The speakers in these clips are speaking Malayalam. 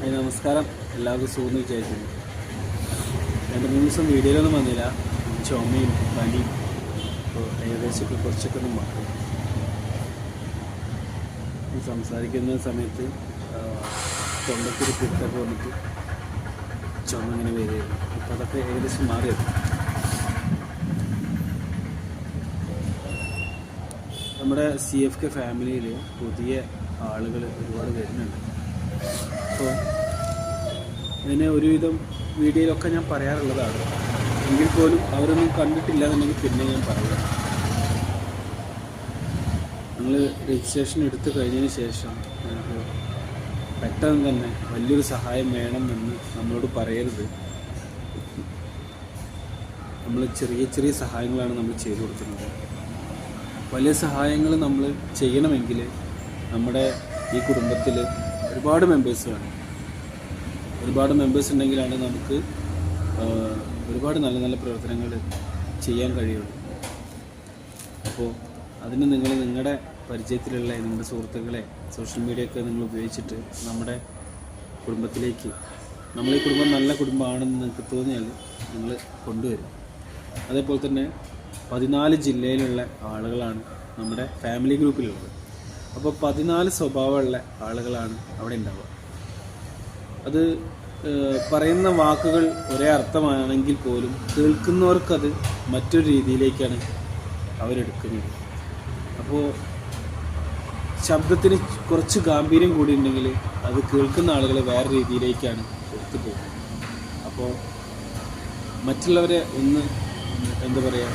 ഹായ് നമസ്കാരം. എല്ലാവർക്കും സുഖം വിചാരിക്കുന്നു. രണ്ട് മൂന്ന് ദിവസം വീഡിയോയിലൊന്നും വന്നില്ല. ചുമയും പനിയും ഇപ്പോൾ കുറച്ചൊക്കെ ഒന്ന് മാറും. സംസാരിക്കുന്ന സമയത്ത് തൊണ്ടക്കൊരു കിട്ടൊക്കെ വന്നിട്ട് ചുമ ഇങ്ങനെ വരികയായിരുന്നു അപ്പോൾ അതൊക്കെ ഏകദേശം മാറിയത് നമ്മുടെ സി എഫ് കെ ഫാമിലിയിൽ പുതിയ ആളുകൾ ഒരുപാട് വരുന്നുണ്ട്. അപ്പോൾ അതിനെ ഒരുവിധം വീഡിയോയിലൊക്കെ ഞാൻ പറയാറുള്ളതാണ്. എങ്കിൽ പോലും അവരൊന്നും കണ്ടിട്ടില്ല എന്നുണ്ടെങ്കിൽ പിന്നെ ഞാൻ പറയാം. നിങ്ങൾ രജിസ്ട്രേഷൻ എടുത്തു കഴിഞ്ഞതിന് ശേഷം ഞങ്ങൾക്ക് പെട്ടെന്ന് തന്നെ വലിയൊരു സഹായം വേണമെന്ന് നമ്മളോട് പറയരുത്. നമ്മൾ ചെറിയ ചെറിയ സഹായങ്ങളാണ് നമ്മൾ ചെയ്തു കൊടുക്കുന്നത്. വലിയ സഹായങ്ങൾ നമ്മൾ ചെയ്യണമെങ്കിൽ നമ്മുടെ ഈ കുടുംബത്തിൽ ഒരുപാട് മെമ്പേഴ്സ് വേണം ഒരുപാട് മെമ്പേഴ്സ് ഉണ്ടെങ്കിലാണ് നമുക്ക് ഒരുപാട് നല്ല നല്ല പ്രവർത്തനങ്ങൾ ചെയ്യാൻ കഴിയുള്ളൂ. അപ്പോൾ അതിന് നിങ്ങൾ നിങ്ങളുടെ പരിചയത്തിലുള്ള നിങ്ങളുടെ സുഹൃത്തുക്കളെ സോഷ്യൽ മീഡിയ ഒക്കെ നിങ്ങൾ ഉപയോഗിച്ചിട്ട് നമ്മുടെ കുടുംബത്തിലേക്ക് നമ്മൾ ഈ കുടുംബം നല്ല കുടുംബമാണെന്ന് നിങ്ങൾക്ക് തോന്നിയാൽ നിങ്ങൾ കൊണ്ടുവരും. അതേപോലെ തന്നെ പതിനാല് ജില്ലയിലുള്ള ആളുകളാണ് നമ്മുടെ ഫാമിലി ഗ്രൂപ്പിലുള്ളത് അപ്പോൾ പതിനാല് സ്വഭാവമുള്ള ആളുകളാണ് അവിടെ ഉണ്ടാവുക. അത് പറയുന്ന വാക്കുകൾ ഒരേ അർത്ഥമാണെങ്കിൽ പോലും കേൾക്കുന്നവർക്കത് മറ്റൊരു രീതിയിലേക്കാണ് അവരെടുക്കുന്നത്. അപ്പോൾ ശബ്ദത്തിന് കുറച്ച് ഗാംഭീര്യം കൂടി ഉണ്ടെങ്കിൽ അത് കേൾക്കുന്ന ആളുകൾ വേറെ രീതിയിലേക്കാണ് എടുത്തു പോകുന്നത്. അപ്പോൾ മറ്റുള്ളവരെ ഒന്ന് എന്താ പറയുക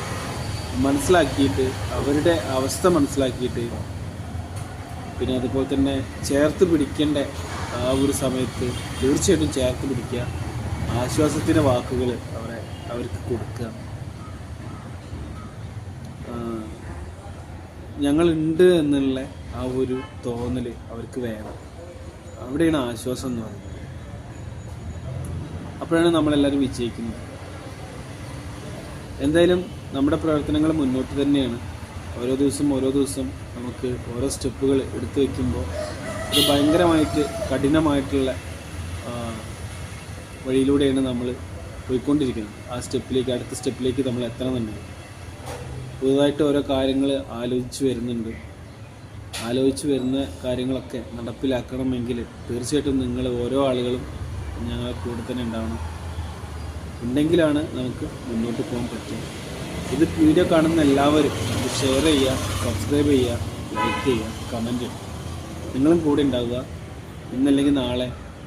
മനസ്സിലാക്കിയിട്ട് അവരുടെ അവസ്ഥ മനസ്സിലാക്കിയിട്ട് പിന്നെ അതുപോലെ തന്നെ ചേർത്ത് പിടിക്കേണ്ട ആ ഒരു സമയത്ത് തീർച്ചയായിട്ടും ചേർത്ത് പിടിക്കുക. ആശ്വാസത്തിന്റെ വാക്കുകൾ അവരെ അവർക്ക് കൊടുക്കുക. ഞങ്ങളുണ്ട് എന്നുള്ള ആ ഒരു തോന്നൽ അവർക്ക് വേണം. അവിടെയാണ് ആശ്വാസം എന്ന് പറയുന്നത്. അപ്പോഴാണ് നമ്മളെല്ലാവരും വിജയിക്കുന്നത്. എന്തായാലും നമ്മുടെ പ്രവർത്തനങ്ങൾ മുന്നോട്ട് തന്നെയാണ്. ഓരോ ദിവസം ഓരോ ദിവസം നമുക്ക് ഓരോ സ്റ്റെപ്പുകൾ എടുത്തു വയ്ക്കുമ്പോൾ അത് ഭയങ്കരമായിട്ട് കഠിനമായിട്ടുള്ള വഴിയിലൂടെയാണ് നമ്മൾ പോയിക്കൊണ്ടിരിക്കുന്നത്. ആ സ്റ്റെപ്പിലേക്ക് അടുത്ത സ്റ്റെപ്പിലേക്ക് നമ്മൾ എത്തണമെന്നുണ്ട്. പുതുതായിട്ട് ഓരോ കാര്യങ്ങൾ ആലോചിച്ച് വരുന്നുണ്ട്. ആലോചിച്ച് വരുന്ന കാര്യങ്ങളൊക്കെ നടപ്പിലാക്കണമെങ്കിൽ തീർച്ചയായിട്ടും നിങ്ങൾ ഓരോ ആളുകളും ഞങ്ങളെ കൂടെ തന്നെ ഉണ്ടാവണം. ഉണ്ടെങ്കിലാണ് നമുക്ക് മുന്നോട്ട് പോകാൻ പറ്റുക. ഇത് വീഡിയോ കാണുന്ന എല്ലാവരും ഇത് ഷെയർ ചെയ്യുക സബ്സ്ക്രൈബ് ചെയ്യുക ലൈക്ക് ചെയ്യുക കമന്റ് ചെയ്യുക. നിങ്ങളും കൂടെ ഉണ്ടാവുക. ഇന്നല്ലെങ്കിൽ നാളെ